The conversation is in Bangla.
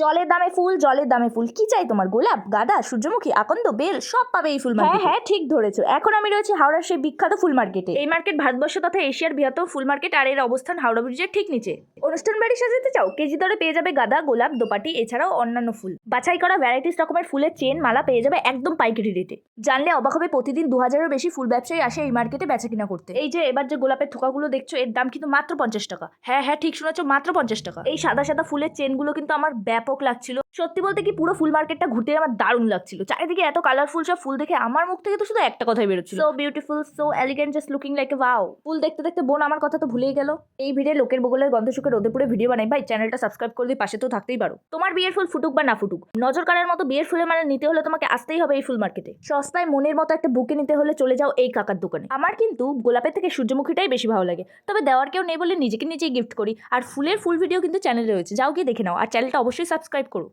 জলের দামে ফুল জলের দামে ফুল। কি চাই তোমার গোলাপ গাঁদা সূর্যমুখী আকন্দ বেল সব পাবে এই ফুল মার্কেটে হ্যাঁ ঠিক ধরেছো। এখন আমি রয়েছি হাওড়ার সেই বিখ্যাত ফুল মার্কেটে এই মার্কেট ভারতবর্ষ তথা এশিয়ার বৃহত্তম ফুল মার্কেট আর এর অবস্থান হাওড়া ব্রিজের ঠিক নিচে। অনুষ্ঠান বাড়ি সাজাতে চাও? কেজি দরে পেয়ে যাবে গাঁদা গোলাপ দোপাটি এছাড়াও অন্যান্য ফুল। বাছাই করা ভ্যারাইটিস রকমের ফুলের চেন মালা পেয়ে যাবে একদম পাইকারি রেটে জানলে অবাক হবে প্রতিদিন দু হাজারেরও বেশি ফুল ব্যবসায়ী আসে এই মার্কেটে বেচা কিনা করতে। এই যে এবার যে গোলাপের থোকাগুলো দেখছ এর দাম কিন্তু মাত্র পঞ্চাশ টাকা। হ্যাঁ হ্যাঁ ঠিক শুনেছো মাত্র পঞ্চাশ টাকা। এই সাদা সাদা ফুলের চেনগুলো কিন্তু আমার ব্যাপক লাগছিল। সত্যি বলতে কি পুরো ফুল মার্কেটটা ঘুরতে আমার দারুণ লাগছিল। চারিদিকে এত কালারফুল সব ফুল দেখে আমার মুখ থেকে তো শুধু একটা কথাই বেরোচ্ছিল। So beautiful so elegant just looking like a wow ফুল দেখতে দেখতে বোন আমার কথা তো ভুলেই গেল। এই ভিডিও লোকের বগলের গন্ধ শুকে রোদে পুরে ভিডিও বানাই। ভাই চ্যানেলটা সাবস্ক্রাইব করে দিয়ে পাশে তো থাকতেই পারো। তোমার বিয়ের ফুল ফুটুক বা না ফুটুক নজর কাড়ার মতো বিয়ের ফুলের মানে নিতে হলে তোমাকে আসতেই হবে এই ফুল মার্কেটে সস্তায় মনের মতো একটা বুকে নিতে হলে চলে যাও এই কাকার দোকানে। আমার কিন্তু গোলাপের থেকে সূর্যমুখীটাই বেশি ভালো লাগে। তবে দেওয়ার কেউ নেই বলে নিজেকে নিজেই গিফট করি। আর ফুলের ফুল ভিডিও কিন্তু চ্যানেলে রয়েছে। যাও গিয়ে দেখে নাও। আর চ্যানেলটা অবশ্যই সাবস্ক্রাইব করো।